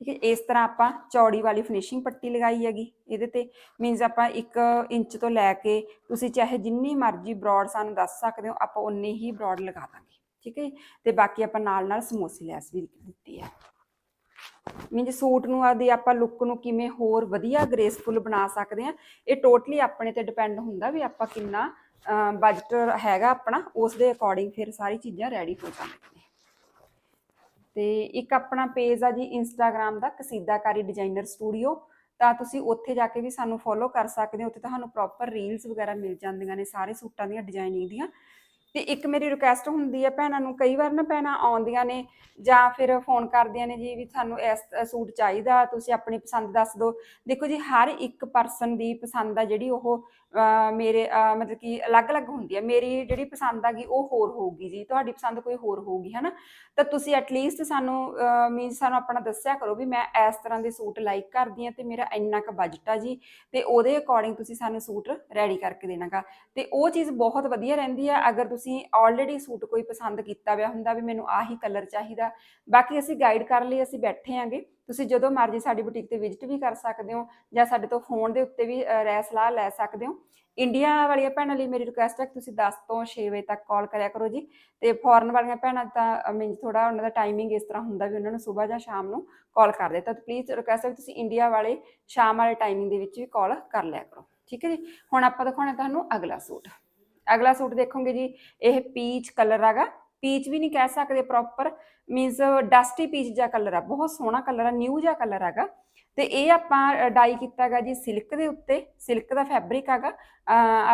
ਠੀਕ ਹੈ ਇਸ ਤਰ੍ਹਾਂ ਆਪਾਂ ਚੌੜੀ ਵਾਲੀ ਫਿਨਿਸ਼ਿੰਗ ਪੱਟੀ ਲਗਾਈ ਹੈਗੀ। ਇਹਦੇ ਤੇ ਮੀਨਸ ਆਪਾਂ 1 ਇੰਚ ਤੋਂ ਲੈ ਕੇ ਤੁਸੀਂ ਚਾਹੇ ਜਿੰਨੀ ਮਰਜ਼ੀ ਬ੍ਰੌਡ ਸਾਨੂੰ ਦੱਸ ਸਕਦੇ ਹੋ, ਆਪਾਂ ਉਨੀ ਹੀ ਬ੍ਰੌਡ ਲਗਾ ਦਾਂਗੇ। ਠੀਕ ਹੈ ਜੀ? ਤੇ ਬਾਕੀ ਆਪਾਂ ਨਾਲ ਨਾਲ ਸਮੋਸੀ ਲੈਸ ਵੀ ਦਿੱਤੀ ਹੈ ਮੀਨਸ ਸੂਟ ਨੂੰ ਆਦੀ ਆਪਾਂ ਲੁੱਕ ਨੂੰ ਕਿਵੇਂ ਹੋਰ ਵਧੀਆ ਗ੍ਰੇਸਫੁਲ ਬਣਾ ਸਕਦੇ ਆ। ਇਹ ਟੋਟਲੀ ਆਪਣੇ ਤੇ ਡਿਪੈਂਡ ਹੁੰਦਾ ਵੀ ਆਪਾਂ ਕਿੰਨਾ ਬਜਟ ਹੈਗਾ ਆਪਣਾ ਉਸ ਦੇ ਅਕੋਰਡਿੰਗ ਫਿਰ ਸਾਰੀ ਚੀਜ਼ਾਂ ਰੈਡੀ ਹੋ ਜਾਂਦੀਆਂ ਨੇ ਤੇ ਇੱਕ ਆਪਣਾ ਪੇਜ ਆ ਜੀ ਇੰਸਟਾਗ੍ਰam ਦਾ, ਕਸੀਦਾਕਾਰੀ ਡਿਜ਼ਾਈਨਰ ਸਟੂਡੀਓ ਤਾਂ ਤੁਸੀਂ ਉੱਥੇ ਜਾ ਕੇ ਵੀ ਸਾਨੂੰ ਫੋਲੋ ਕਰ ਸਕਦੇ ਹੋ, ਉੱਥੇ ਤੁਹਾਨੂੰ ਪ੍ਰੋਪਰ ਰੀਲਸ ਵਗੈਰਾ ਮਿਲ ਜਾਂਦੀਆਂ ਨੇ, ਸਾਰੇ ਸੂਟਾਂ ਦੀਆਂ ਡਿਜ਼ਾਈਨਿੰਗ ਦੀਆਂ। ਤੇ ਇੱਕ ਮੇਰੀ ਰਿਕੁਐਸਟ ਹੁੰਦੀ ਹੈ ਭੈਣਾਂ ਨੂੰ, ਕਈ ਵਾਰ ਨਾ ਭੈਣਾਂ ਆਉਂਦੀਆਂ ਨੇ, ਜਾਂ ਫਿਰ ਫੋਨ ਕਰਦੀਆਂ ਨੇ ਜੀ ਵੀ ਸਾਨੂੰ ਇਸ ਸੂਟ ਚਾਹੀਦਾ, ਤੁਸੀਂ ਆਪਣੀ ਪਸੰਦ ਦੱਸ ਦਿਓ। ਦੇਖੋ ਜੀ, ਹਰ ਇੱਕ ਪਰਸਨ ਦੀ ਪਸੰਦ ਆ ਜਿਹੜੀ ਉਹ ਮੇਰੇ ਮਤਲਬ ਕਿ ਅਲੱਗ-ਅਲੱਗ ਹੁੰਦੀ ਹੈ ਮੇਰੀ ਜਿਹੜੀ ਪਸੰਦ ਆਗੀ ਉਹ ਹੋਰ ਹੋਊਗੀ ਜੀ। ਤੁਹਾਡੀ ਪਸੰਦ ਕੋਈ ਹੋਰ ਹੋਊਗੀ, ਹਨਾ? ਤਾਂ ਤੁਸੀਂ ਐਟਲੀਸਟ ਸਾਨੂੰ ਮੀਨਸ ਸਾਨੂੰ ਆਪਣਾ ਦੱਸਿਆ ਕਰੋ ਵੀ ਮੈਂ ਇਸ ਤਰ੍ਹਾਂ ਦੇ ਸੂਟ ਲਾਈਕ ਕਰਦੀ ਹਾਂ ਤੇ ਮੇਰਾ ਇੰਨਾ ਕੁ ਬਜਟ ਆ ਜੀ ਤੇ ਉਹਦੇ ਅਕੋਰਡਿੰਗ ਤੁਸੀਂ ਸਾਨੂੰ ਸੂਟ ਰੈਡੀ ਕਰਕੇ ਦੇਣਾਗਾ। ਤੇ ਉਹ ਚੀਜ਼ ਬਹੁਤ ਵਧੀਆ ਰਹਿੰਦੀ ਹੈ ਅਗਰ ਤੁਸੀਂ ਆਲਰੇਡੀ ਸੂਟ ਕੋਈ ਪਸੰਦ ਕੀਤਾ ਹੋਇਆ ਹੁੰਦਾ ਵੀ ਮੈਨੂੰ ਆਹੀ ਕਲਰ ਚਾਹੀਦਾ। ਬਾਕੀ ਅਸੀਂ ਗਾਈਡ ਕਰਨ ਲਈ, ਅਸੀਂ ਬੈਠੇ ਆਂਗੇ। ਤੁਸੀਂ ਜਦੋਂ ਮਰਜ਼ੀ ਸਾਡੀ ਬੁਟੀਕ ਤੇ ਵਿਜ਼ਿਟ ਵੀ ਕਰ ਸਕਦੇ ਹੋ ਜਾਂ ਸਾਡੇ ਤੋਂ ਫੋਨ ਦੇ ਉੱਤੇ ਵੀ ਅਹ, ਰਾਏ ਸਲਾਹ ਲੈ ਸਕਦੇ ਹੋ। ਇੰਡੀਆ ਵਾਲੀਆਂ ਭੈਣਾਂ ਲਈ ਮੇਰੀ ਰਿਕੁਐਸਟ ਹੈ ਕਿ ਤੁਸੀਂ 10 ਤੋਂ 6 ਵਜੇ ਤੱਕ ਕਾਲ ਕਰਿਆ ਕਰੋ ਜੀ। ਤੇ ਫੋਰਨ ਵਾਲੀਆਂ ਭੈਣਾਂ ਤਾਂ ਮੀਨ ਥੋੜਾ ਉਹਨਾਂ ਦਾ ਟਾਈਮਿੰਗ ਇਸ ਤਰ੍ਹਾਂ ਹੁੰਦਾ ਵੀ ਉਹਨਾਂ ਨੂੰ ਸਵੇਰ ਜਾਂ ਸ਼ਾਮ ਨੂੰ ਕਾਲ ਕਰਦੇ ਤਾਂ ਪਲੀਜ਼ ਰਿਕੁਐਸਟ ਹੈ ਕਿ ਤੁਸੀਂ ਇੰਡੀਆ ਵਾਲੇ ਸ਼ਾਮ ਵਾਲੇ ਟਾਈਮਿੰਗ ਦੇ ਵਿੱਚ ਵੀ ਕਾਲ ਕਰ ਲਿਆ ਕਰੋ। ਠੀਕ ਹੈ ਜੀ? ਹੁਣ ਆਪਾਂ ਦਿਖਾਉਣਾ ਤੁਹਾਨੂੰ ਅਗਲਾ ਸੂਟ। ਅਗਲਾ ਸੂਟ ਦੇਖੋਗੇ ਜੀ ਇਹ ਪੀਚ ਕਲਰ ਹੈਗਾ। ਪੀਚ ਵੀ ਨਹੀਂ ਕਹਿ ਸਕਦੇ ਪ੍ਰੋਪਰ ਮੀਨਸ ਡਸਟੀ ਪੀਚ ਜਿਹਾ ਕਲਰ ਆ, ਬਹੁਤ ਸੋਹਣਾ ਕਲਰ ਆ ਨਿਊ ਜਿਹਾ ਕਲਰ ਹੈਗਾ। ਤੇ ਇਹ ਆਪਾਂ ਡਾਈ ਕੀਤਾ ਹੈਗਾ ਜੀ ਸਿਲਕ ਦੇ ਉੱਤੇ ਸਿਲਕ ਦਾ ਫੈਬਰਿਕ ਹੈਗਾ।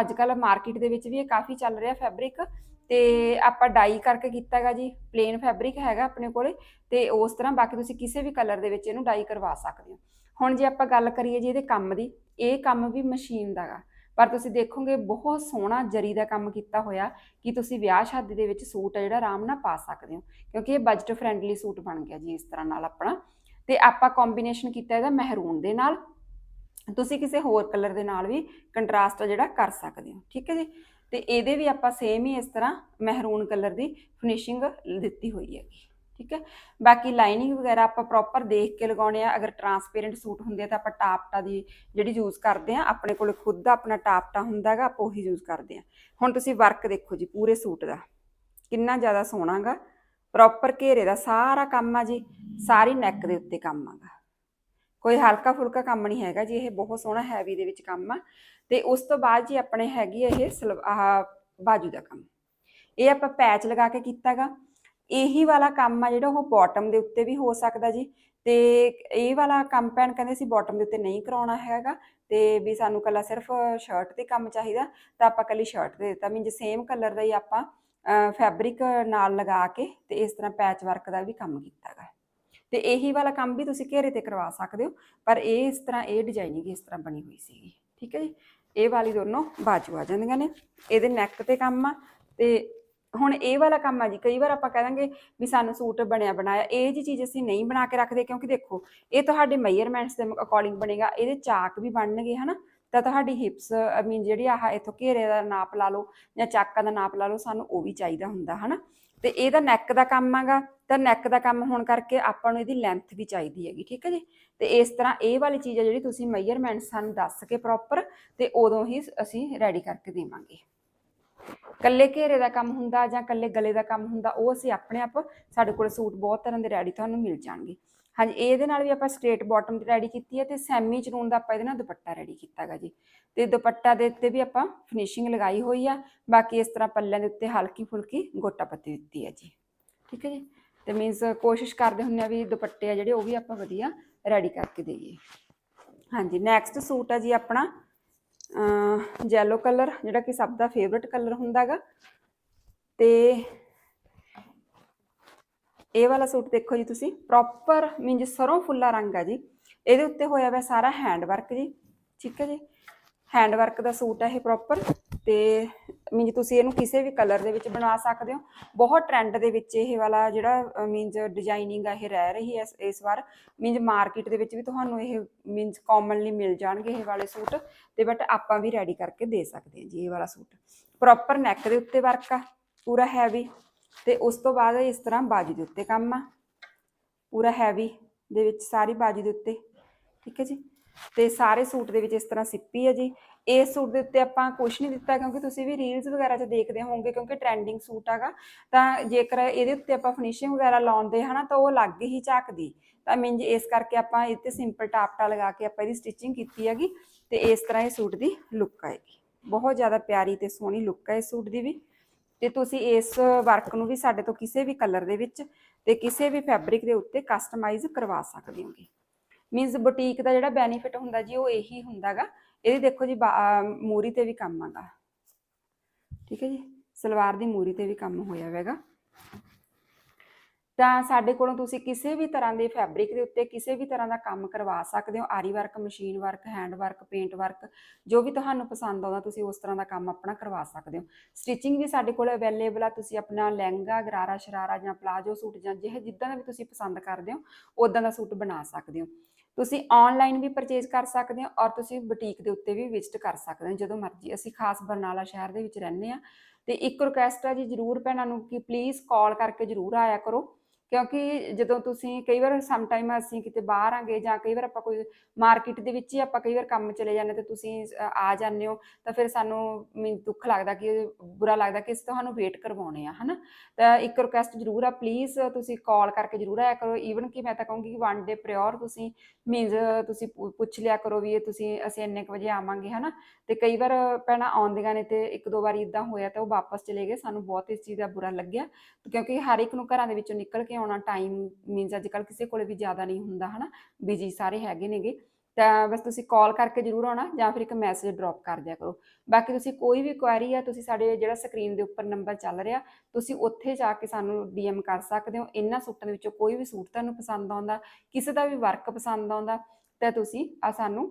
ਅੱਜ ਕੱਲ ਮਾਰਕੀਟ ਦੇ ਵਿੱਚ ਵੀ ਇਹ ਕਾਫੀ ਚੱਲ ਰਿਹਾ ਫੈਬਰਿਕ ਤੇ ਆਪਾਂ ਡਾਈ ਕਰਕੇ ਕੀਤਾ ਹੈਗਾ ਜੀ ਪਲੇਨ ਫੈਬਰਿਕ ਹੈਗਾ ਆਪਣੇ ਕੋਲੇ। ਤੇ ਉਸ ਤਰ੍ਹਾਂ ਬਾਕੀ ਤੁਸੀਂ ਕਿਸੇ ਵੀ ਕਲਰ ਦੇ ਵਿੱਚ ਇਹਨੂੰ ਡਾਈ ਕਰਵਾ ਸਕਦੇ ਹੋ। ਹੁਣ ਜੇ ਆਪਾਂ ਗੱਲ ਕਰੀਏ ਜੀ ਇਹਦੇ ਕੰਮ ਦੀ, ਇਹ ਕੰਮ ਵੀ ਮਸ਼ੀਨ ਦਾ ਗਾ ਪਰ ਤੁਸੀਂ ਦੇਖੋਗੇ ਬਹੁਤ ਸੋਹਣਾ ਜਰੀ ਦਾ ਕੰਮ ਕੀਤਾ ਹੋਇਆ ਕਿ ਤੁਸੀਂ ਵਿਆਹ ਸ਼ਾਦੀ ਦੇ ਵਿੱਚ ਸੂਟ ਆ ਜਿਹੜਾ ਆਰਾਮ ਨਾਲ ਪਾ ਸਕਦੇ ਹੋ, ਕਿਉਂਕਿ ਇਹ ਬਜਟ ਫ੍ਰੈਂਡਲੀ ਸੂਟ ਬਣ ਗਿਆ ਜੀ ਇਸ ਤਰ੍ਹਾਂ ਨਾਲ ਆਪਣਾ। ਤੇ ਆਪਾਂ ਕੰਬੀਨੇਸ਼ਨ ਕੀਤਾ ਇਹਦਾ ਮਹਿਰੂਨ ਦੇ ਨਾਲ। ਤੁਸੀਂ ਕਿਸੇ ਹੋਰ ਕਲਰ ਦੇ ਨਾਲ ਵੀ ਕੰਟਰਾਸਟ ਜਿਹੜਾ ਕਰ ਸਕਦੇ ਹੋ, ਠੀਕ ਹੈ ਜੀ? ਤੇ ਇਹਦੇ ਵੀ ਆਪਾਂ ਸੇਮ ਹੀ ਇਸ ਤਰ੍ਹਾਂ ਮਹਿਰੂਨ ਕਲਰ ਦੀ ਫਿਨਿਸ਼ਿੰਗ ਦਿੱਤੀ ਹੋਈ ਹੈਗੀ। ਠੀਕ ਹੈ? ਬਾਕੀ ਲਾਈਨਿੰਗ ਵਗੈਰਾ ਆਪਾਂ ਪ੍ਰੋਪਰ ਦੇਖ ਕੇ ਲਗਾਉਣੇ ਆ। ਅਗਰ ਟਰਾਂਸਪੇਰੈਂਟ ਸੂਟ ਹੁੰਦੇ ਆ ਤਾਂ ਆਪਾਂ ਟਾਪਟਾ ਦੀ ਜਿਹੜੀ ਯੂਜ਼ ਕਰਦੇ ਆ, ਆਪਣੇ ਕੋਲ ਖੁਦ ਦਾ ਆਪਣਾ ਟਾਪਟਾ ਹੁੰਦਾਗਾ ਆਪਾਂ ਉਹੀ ਯੂਜ਼ ਕਰਦੇ ਆ। ਹੁਣ ਤੁਸੀਂ ਵਰਕ ਦੇਖੋ ਜੀ ਪੂਰੇ ਸੂਟ ਦਾ। ਕਿੰਨਾ ਜ਼ਿਆਦਾ ਸੋਹਣਾਗਾ ਪ੍ਰੋਪਰ ਘੇਰੇ ਦਾ ਸਾਰਾ ਕੰਮ ਆ ਜੀ। ਸਾਰੀ ਨੈਕ ਦੇ ਉੱਤੇ ਕੰਮ ਆਗਾ ਕੋਈ ਹਲਕਾ ਫੁਲਕਾ ਕੰਮ ਨਹੀਂ ਹੈਗਾ ਜੀ, ਇਹ ਬਹੁਤ ਸੋਹਣਾ ਹੈਵੀ ਦੇ ਵਿੱਚ ਕੰਮ ਆ। ਤੇ ਉਸ ਤੋਂ ਬਾਅਦ ਜੀ ਆਪਣੇ ਹੈਗੀ ਇਹ ਸਲਵ- ਆਹ ਬਾਜੂ ਦਾ ਕੰਮ। ਇਹ ਆਪਾਂ ਪੈਚ ਲਗਾ ਕੇ ਕੀਤਾਗਾ ਇਹੀ ਵਾਲਾ ਕੰਮ ਆ ਜਿਹੜਾ ਉਹ ਬਾਟਮ ਦੇ ਉੱਤੇ ਵੀ ਹੋ ਸਕਦਾ ਜੀ। ਤੇ ਇਹ ਵਾਲਾ ਕੰਮ ਭੈਣ ਕਹਿੰਦੇ ਸੀ ਬਾਟਮ ਦੇ ਉੱਤੇ ਨਹੀਂ ਕਰਾਉਣਾ ਹੈਗਾ। ਤੇ ਵੀ ਸਾਨੂੰ ਕੱਲਾ ਸਿਰਫ ਸ਼ਰਟ ਤੇ ਕੰਮ ਚਾਹੀਦਾ, ਤਾਂ ਆਪਾਂ ਕੱਲੀ ਸ਼ਰਟ ਦੇ ਦਿੱਤਾ। ਮੀਨਜ ਸੇਮ ਕਲਰ ਦਾ ਹੀ ਆਪਾਂ ਫੈਬਰਿਕ ਨਾਲ ਲਗਾ ਕੇ ਤੇ ਇਸ ਤਰ੍ਹਾਂ ਪੈਚ ਵਰਕ ਦਾ ਵੀ ਕੰਮ ਕੀਤਾ ਕੀਤਾਗਾ ਤੇ ਇਹੀ ਵਾਲਾ ਕੰਮ ਵੀ ਤੁਸੀਂ ਘੇਰੇ ਤੇ ਕਰਵਾ ਸਕਦੇ ਹੋ, ਪਰ ਇਹ ਇਸ ਤਰ੍ਹਾਂ ਇਹ ਡਿਜ਼ਾਈਨਿੰਗ ਇਸ ਤਰ੍ਹਾਂ ਬਣੀ ਹੋਈ ਸੀਗੀ। ਠੀਕ ਹੈ ਜੀ? ਇਹ ਵਾਲੀ ਦੋਨੋਂ ਬਾਜੂ ਆ ਜਾਂਦੀਆਂ ਨੇ। ਇਹਦੇ ਨੈਕ ਤੇ ਕੰਮ ਆ ਤੇ ਹੁਣ ਇਹ ਵਾਲਾ ਕੰਮ ਆ ਜੀ, ਕਈ ਵਾਰ ਆਪਾਂ ਕਹਾਂਗੇ ਵੀ ਸਾਨੂੰ ਸੂਟ ਬਣਿਆ ਬਣਾਇਆ, ਇਹ ਜੀ ਚੀਜ਼ ਅਸੀਂ ਨਹੀਂ ਬਣਾ ਕੇ ਰੱਖਦੇ ਕਿਉਂਕਿ ਦੇਖੋ, ਇਹ ਤੁਹਾਡੇ ਮੇਜਰਮੈਂਟਸ ਦੇ ਅਕੋਰਡਿੰਗ ਬਣੇਗਾ, ਇਹਦੇ ਚਾਕ ਵੀ ਬਣਨਗੇ, ਹਨਾ? ਤਾਂ ਤੁਹਾਡੀ ਹਿਪਸ ਆਈ ਮੀਨ ਜਿਹੜੀ ਆਹ ਇਥੋਂ ਘੇਰੇ ਦਾ ਨਾਪ ਲਾ ਲਓ ਜਾਂ ਚਾਕਾਂ ਦਾ ਨਾਪ ਲਾ ਲਓ, ਸਾਨੂੰ ਉਹ ਵੀ ਚਾਹੀਦਾ ਹੁੰਦਾ, ਹਨਾ? ਤੇ ਇਹਦਾ ਨੈਕ ਦਾ ਕੰਮ ਆਗਾ, ਤਾਂ ਨੈਕ ਦਾ ਕੰਮ ਹੋਣ ਕਰਕੇ ਆਪਾਂ ਨੂੰ ਇਹਦੀ ਲੈਂਥ ਵੀ ਚਾਹੀਦੀ ਹੈਗੀ, ਠੀਕ ਹੈ ਜੀ? ਤੇ ਇਸ ਤਰ੍ਹਾਂ ਇਹ ਵਾਲੀ ਚੀਜ਼ ਆ ਜਿਹੜੀ ਤੁਸੀਂ ਮੇਜਰਮੈਂਟ ਸਾਨੂੰ ਦੱਸ ਕੇ ਪ੍ਰੋਪਰ ਤੇ ਉਦੋਂ ਹੀ ਅਸੀਂ ਰੈਡੀ ਕਰਕੇ ਦੇਵਾਂਗੇ। ਕੱਲੇ ਘੇਰੇ ਦਾ ਕੰਮ ਹੁੰਦਾ ਜਾਂ ਕੱਲੇ ਗਲੇ ਦਾ ਕੰਮ ਹੁੰਦਾ, ਉਹ ਅਸੀਂ ਆਪਣੇ ਆਪ ਸਾਡੇ ਕੋਲ ਸੂਟ ਬਹੁਤ ਤਰ੍ਹਾਂ ਦੇ ਰੈਡੀ ਤੁਹਾਨੂੰ ਮਿਲ ਜਾਣਗੇ। ਹਾਂਜੀ, ਇਹਦੇ ਨਾਲ ਵੀ ਆਪਾਂ ਸਟ੍ਰੇਟ ਬਾਟਮ ਦੀ ਰੈਡੀ ਕੀਤੀ ਹੈ ਤੇ ਸੈਮੀ ਚਨੂਨ ਦਾ ਆਪਾਂ ਇਹਦੇ ਨਾਲ ਦੁਪੱਟਾ ਰੈਡੀ ਕੀਤਾਗਾ ਜੀ। ਤੇ ਦੁਪੱਟਾ ਦੇ ਉੱਤੇ ਵੀ ਆਪਾਂ ਫਿਨਿਸ਼ਿੰਗ ਲਗਾਈ ਹੋਈ ਆ, ਬਾਕੀ ਇਸ ਤਰ੍ਹਾਂ ਪੱਲਿਆਂ ਦੇ ਉੱਤੇ ਹਲਕੀ ਫੁਲਕੀ ਗੋਟਾ ਪੱਤੀ ਦਿੱਤੀ ਹੈ ਜੀ। ਠੀਕ ਹੈ ਜੀ? ਤੇ ਮੀਨਸ ਕੋਸ਼ਿਸ਼ ਕਰਦੇ ਹੁੰਨੇ ਆ ਵੀ ਦੁਪੱਟੇ ਆ ਜਿਹੜੇ, ਉਹ ਵੀ ਆਪਾਂ ਵਧੀਆ ਰੈਡੀ ਕਰਕੇ ਦੇਈਏ। ਹਾਂਜੀ ਨੈਕਸਟ ਸੂਟ ਆ ਜੀ ਆਪਣਾ ਜੈਲੋ ਕਲਰ ਜਿਹੜਾ ਕਿ ਸਭ ਦਾ ਫੇਵਰਿਟ ਕਲਰ ਹੁੰਦਾਗਾ ਤੇ ਇਹ ਵਾਲਾ ਸੂਟ ਦੇਖੋ ਜੀ ਤੁਸੀਂ ਪ੍ਰੋਪਰ ਮੀਨਜ ਸਰੋਂ ਫੁੱਲਾ ਰੰਗ ਆ ਜੀ। ਇਹਦੇ ਉੱਤੇ ਹੋਇਆ ਹੋਇਆ ਸਾਰਾ ਹੈਂਡ ਵਰਕ ਜੀ, ਠੀਕ ਹੈ ਜੀ? ਹੈਂਡ ਵਰਕ ਦਾ ਸੂਟ ਹੈ ਇਹ ਪ੍ਰੋਪਰ ਤੇ ਮੀਨਜ ਤੁਸੀਂ ਇਹਨੂੰ ਕਿਸੇ ਵੀ ਕਲਰ ਦੇ ਵਿੱਚ ਬਣਾ ਸਕਦੇ ਹੋ। ਬਹੁਤ ਟ੍ਰੈਂਡ ਦੇ ਵਿੱਚ ਇਹ ਵਾਲਾ ਜਿਹੜਾ ਮੀਨਜ ਡਿਜ਼ਾਈਨਿੰਗ ਆ, ਇਹ ਰਹਿ ਰਹੀ ਹੈ ਇਸ ਵਾਰ। ਮੀਨਜ ਮਾਰਕੀਟ ਦੇ ਵਿੱਚ ਵੀ ਤੁਹਾਨੂੰ ਇਹ ਮੀਨਜ ਕਾਮਨਲੀ ਮਿਲ ਜਾਣਗੇ ਇਹ ਵਾਲੇ ਸੂਟ। ਤੇ ਬਟ ਆਪਾਂ ਵੀ ਰੈਡੀ ਕਰਕੇ ਦੇ ਸਕਦੇ ਹਾਂ ਜੀ ਇਹ ਵਾਲਾ ਸੂਟ। ਪ੍ਰੋਪਰ ਨੈਕ ਦੇ ਉੱਤੇ ਵਰਕ ਆ, ਪੂਰਾ ਹੈਵੀ ਤੇ ਉਸ ਤੋਂ ਬਾਅਦ ਇਸ ਤਰ੍ਹਾਂ ਬਾਜੂ ਦੇ ਉੱਤੇ ਕੰਮ ਆ। ਪੂਰਾ ਹੈਵੀ ਦੇ ਵਿੱਚ ਸਾਰੀ ਬਾਜੂ ਦੇ ਉੱਤੇ। ਠੀਕ ਹੈ ਜੀ? ਤੇ ਸਾਰੇ ਸੂਟ ਦੇ ਵਿੱਚ ਇਸ ਤਰ੍ਹਾਂ ਸਿੱਪੀ ਹੈ ਜੀ। ਇਸ ਸੂਟ ਦੇ ਉੱਤੇ ਆਪਾਂ ਕੁਝ ਨਹੀਂ ਦਿੱਤਾ ਕਿਉਂਕਿ ਤੁਸੀਂ ਵੀ ਰੀਲਸ ਵਗੈਰਾ 'ਚ ਦੇਖਦੇ ਹੋਵੋਗੇ ਕਿਉਂਕਿ ਟ੍ਰੈਂਡਿੰਗ ਸੂਟ ਹੈਗਾ। ਤਾਂ ਜੇਕਰ ਇਹਦੇ ਉੱਤੇ ਆਪਾਂ ਫਿਨਿਸ਼ਿੰਗ ਵਗੈਰਾ ਲਾਉਂਦੇ ਹਨਾ ਤਾਂ ਉਹ ਲੱਗ ਹੀ ਝਾਕਦੀ। ਤਾਂ ਮੀਨਜ ਇਸ ਕਰਕੇ ਆਪਾਂ ਇਹ ਤੇ ਸਿੰਪਲ ਟਾਪਟਾ ਲਗਾ ਕੇ ਆਪਾਂ ਇਹਦੀ ਸਟਿਚਿੰਗ ਕੀਤੀ ਹੈਗੀ ਤੇ ਇਸ ਤਰ੍ਹਾਂ ਇਹ ਸੂਟ ਦੀ ਲੁੱਕ ਆਏਗੀ। ਬਹੁਤ ਜ਼ਿਆਦਾ ਪਿਆਰੀ ਤੇ ਸੋਹਣੀ ਲੁੱਕ ਹੈ ਇਸ ਸੂਟ ਦੀ ਵੀ। ਤੇ ਤੁਸੀਂ ਇਸ ਵਰਕ ਨੂੰ ਵੀ ਸਾਡੇ ਤੋਂ ਕਿਸੇ ਵੀ ਕਲਰ ਦੇ ਵਿੱਚ ਤੇ ਕਿਸੇ ਵੀ ਫੈਬਰਿਕ ਦੇ ਉੱਤੇ ਕਸਟਮਾਈਜ਼ ਕਰਵਾ ਸਕਦੇ ਹੋਗੇ। ਮੀਨਸ ਬੁਟੀਕ ਦਾ ਜਿਹੜਾ ਬੈਨੀਫਿਟ ਹੁੰਦਾ ਜੀ, ਉਹ ਇਹੀ ਹੁੰਦਾਗਾ। ਇਹਦੀ ਦੇਖੋ ਜੀ ਮੂਰੀ ਤੇ ਵੀ ਕੰਮ ਆਗਾ ਠੀਕ ਹੈ ਜੀ? ਸਲਵਾਰ ਦੀ ਮੂਰੀ ਤੇ ਵੀ ਕੰਮ ਹੋਇਆ ਹੋਵੇਗਾ ਤਾਂ ਸਾਡੇ ਕੋਲੋਂ ਤੁਸੀਂ ਕਿਸੇ ਵੀ ਤਰ੍ਹਾਂ ਦੇ ਫੈਬਰਿਕ ਦੇ ਉੱਤੇ ਕਿਸੇ ਵੀ ਤਰ੍ਹਾਂ ਦਾ ਕੰਮ ਕਰਵਾ ਸਕਦੇ ਹੋ। Aari work machine work hand work paint work ਜੋ ਵੀ ਤੁਹਾਨੂੰ ਪਸੰਦ ਆਉਂਦਾ, ਤੁਸੀਂ ਉਸ ਤਰ੍ਹਾਂ ਦਾ ਕੰਮ ਆਪਣਾ ਕਰਵਾ ਸਕਦੇ ਹੋ। ਸਟਿਚਿੰਗ ਵੀ ਸਾਡੇ ਕੋਲ ਅਵੇਲੇਬਲ ਆ। ਤੁਸੀਂ ਆਪਣਾ ਲਹਿੰਗਾ, ਗਰਾਰਾ, ਸ਼ਰਾਰਾ ਜਾਂ ਪਲਾਜੋ ਸੂਟ ਜਾਂ ਜਿਹੇ ਜਿੱਦਾਂ ਦਾ ਵੀ ਤੁਸੀਂ ਪਸੰਦ ਕਰਦੇ ਹੋ ਉਦਾਂ ਦਾ ਸੂਟ ਬਣਾ ਸਕਦੇ ਹੋ। ਤੁਸੀਂ ਆਨਲਾਈਨ ਵੀ ਪਰਚੇਜ਼ ਕਰ ਸਕਦੇ ਹੋ ਔਰ ਤੁਸੀਂ ਬੁਟੀਕ ਦੇ ਉੱਤੇ ਵੀ ਵਿਜ਼ਿਟ ਕਰ ਸਕਦੇ ਹੋ, ਜਦੋਂ ਮਰਜ਼ੀ। ਅਸੀਂ ਖਾਸ ਬਰਨਾਲਾ ਸ਼ਹਿਰ ਦੇ ਵਿੱਚ ਰਹਿੰਦੇ ਆ ਤੇ ਇੱਕ ਰਿਕੁਐਸਟ ਆ ਜੀ ਜਰੂਰ ਭੈਣਾਂ ਨੂੰ ਕਿ ਪਲੀਜ਼ ਕਾਲ ਕਰਕੇ ਜਰੂਰ ਆਇਆ ਕਰੋ। ਕਿਉਂਕਿ ਜਦੋਂ ਤੁਸੀਂ ਕਈ ਵਾਰ ਸਮ ਟਾਈਮ ਅਸੀਂ ਕਿਤੇ ਬਾਹਰ ਆਂਗੇ ਜਾਂ ਕਈ ਵਾਰ ਆਪਾਂ ਕੋਈ ਮਾਰਕੀਟ ਦੇ ਵਿੱਚ ਹੀ ਆਪਾਂ ਕਈ ਵਾਰ ਕੰਮ ਚਲੇ ਜਾਂਦੇ ਤੇ ਤੁਸੀਂ ਆ ਜਾਂਦੇ ਹੋ, ਤਾਂ ਫਿਰ ਸਾਨੂੰ ਮੀਨ ਦੁੱਖ ਲੱਗਦਾ ਕਿ, ਬੁਰਾ ਲੱਗਦਾ ਕਿ ਅਸੀਂ ਤੁਹਾਨੂੰ ਵੇਟ ਕਰਵਾਉਣੇ ਆ, ਹਨਾ? ਤਾਂ ਇੱਕ ਰਿਕੁਐਸਟ ਜ਼ਰੂਰ ਆ ਪਲੀਜ਼ ਤੁਸੀਂ ਕਾਲ ਕਰਕੇ ਜ਼ਰੂਰ ਆਇਆ ਕਰੋ। ਈਵਨ ਕਿ ਮੈਂ ਤਾਂ ਕਹੂੰਗੀ ਕਿ ਵਨ ਡੇ ਪ੍ਰਿਓਰ ਤੁਸੀਂ ਮੀਨਸ ਤੁਸੀਂ ਪੁੱਛ ਲਿਆ ਕਰੋ ਵੀ ਇਹ ਤੁਸੀਂ, ਅਸੀਂ ਇੰਨੇ ਕੁ ਵਜੇ ਆਵਾਂਗੇ, ਹਨਾ? ਤੇ ਕਈ ਵਾਰ ਭੈਣਾਂ ਆਉਂਦੀਆਂ ਨੇ ਤੇ ਇੱਕ ਦੋ ਵਾਰੀ ਇਦਾਂ ਹੋਇਆ ਤਾਂ ਉਹ ਵਾਪਸ ਚਲੇ ਗਏ। ਸਾਨੂੰ ਬਹੁਤ ਇਸ ਚੀਜ਼ ਦਾ ਬੁਰਾ ਲੱਗਿਆ ਕਿਉਂਕਿ ਹਰ ਇੱਕ ਨੂੰ ਘਰਾਂ ਦੇ ਵਿੱਚੋਂ ਨਿਕਲ ਕੇ ਕੇ ਆਉਣਾ ਟਾਈਮ ਮੀਨਸ ਅੱਜ ਕੱਲ ਕਿਸੇ ਕੋਲੇ ਵੀ ਜ਼ਿਆਦਾ ਨਹੀਂ ਹੁੰਦਾ, ਹਨਾ? ਬਿਜ਼ੀ ਸਾਰੇ ਹੈਗੇ ਨੇਗੇ। ਤਾਂ ਬਸ ਤੁਸੀਂ ਕਾਲ ਕਰਕੇ ਜ਼ਰੂਰ ਆਉਣਾ ਜਾਂ ਫਿਰ ਇੱਕ ਮੈਸੇਜ ਡ੍ਰੌਪ ਕਰ ਦਿਆ ਕਰੋ। ਬਾਕੀ ਤੁਸੀਂ ਕੋਈ ਵੀ ਕੁਐਰੀ ਆ, ਤੁਸੀਂ ਸਾਡੇ ਜਿਹੜਾ ਸਕਰੀਨ ਦੇ ਉੱਪਰ ਨੰਬਰ ਚੱਲ ਰਿਹਾ, ਤੁਸੀਂ ਉੱਥੇ ਜਾ ਕੇ ਸਾਨੂੰ ਡੀਐਮ ਕਰ ਸਕਦੇ ਹੋ। ਇਹਨਾਂ ਸੂਟਾਂ ਦੇ ਵਿੱਚੋਂ ਕੋਈ ਵੀ ਸੂਟ ਤੁਹਾਨੂੰ ਪਸੰਦ ਆਉਂਦਾ, ਕਿਸੇ ਦਾ ਵੀ ਵਰਕ ਪਸੰਦ ਆਉਂਦਾ ਤਾਂ ਤੁਸੀਂ ਆ ਸਾਨੂੰ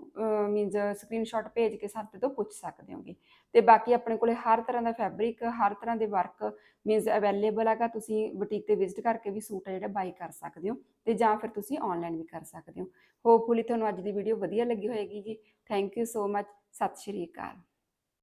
ਮੀਨਸ ਸਕਰੀਨਸ਼ਾਟ ਭੇਜ ਕੇ ਸਾਡੇ ਤੋਂ ਪੁੱਛ ਸਕਦੇ ਹੋਗੇ। ਤੇ ਬਾਕੀ ਆਪਣੇ ਕੋਲੇ ਹਰ ਤਰ੍ਹਾਂ ਦਾ ਫੈਬਰਿਕ ਹਰ ਤਰ੍ਹਾਂ ਦੇ ਵਰਕ ਮੀਨਸ ਅਵੇਲੇਬਲ ਹੈਗਾ, ਤੁਸੀਂ ਬੁਟੀਕ ਤੇ ਵਿਜ਼ਿਟ ਕਰਕੇ ਵੀ ਸੂਟ ਆ ਜਿਹੜਾ ਬਾਈ ਕਰ ਸਕਦੇ ਹੋ ਤੇ ਜਾਂ ਫਿਰ ਤੁਸੀਂ ਆਨਲਾਈਨ ਵੀ ਕਰ ਸਕਦੇ ਹੋ। ਹੋਪਫੁਲੀ ਤੁਹਾਨੂੰ ਅੱਜ ਦੀ ਵੀਡੀਓ ਵਧੀਆ ਲੱਗੀ ਹੋਏਗੀ ਜੀ। ਥੈਂਕ ਯੂ ਸੋ ਮਚ ਸਤਿ ਸ਼੍ਰੀ ਅਕਾਲ।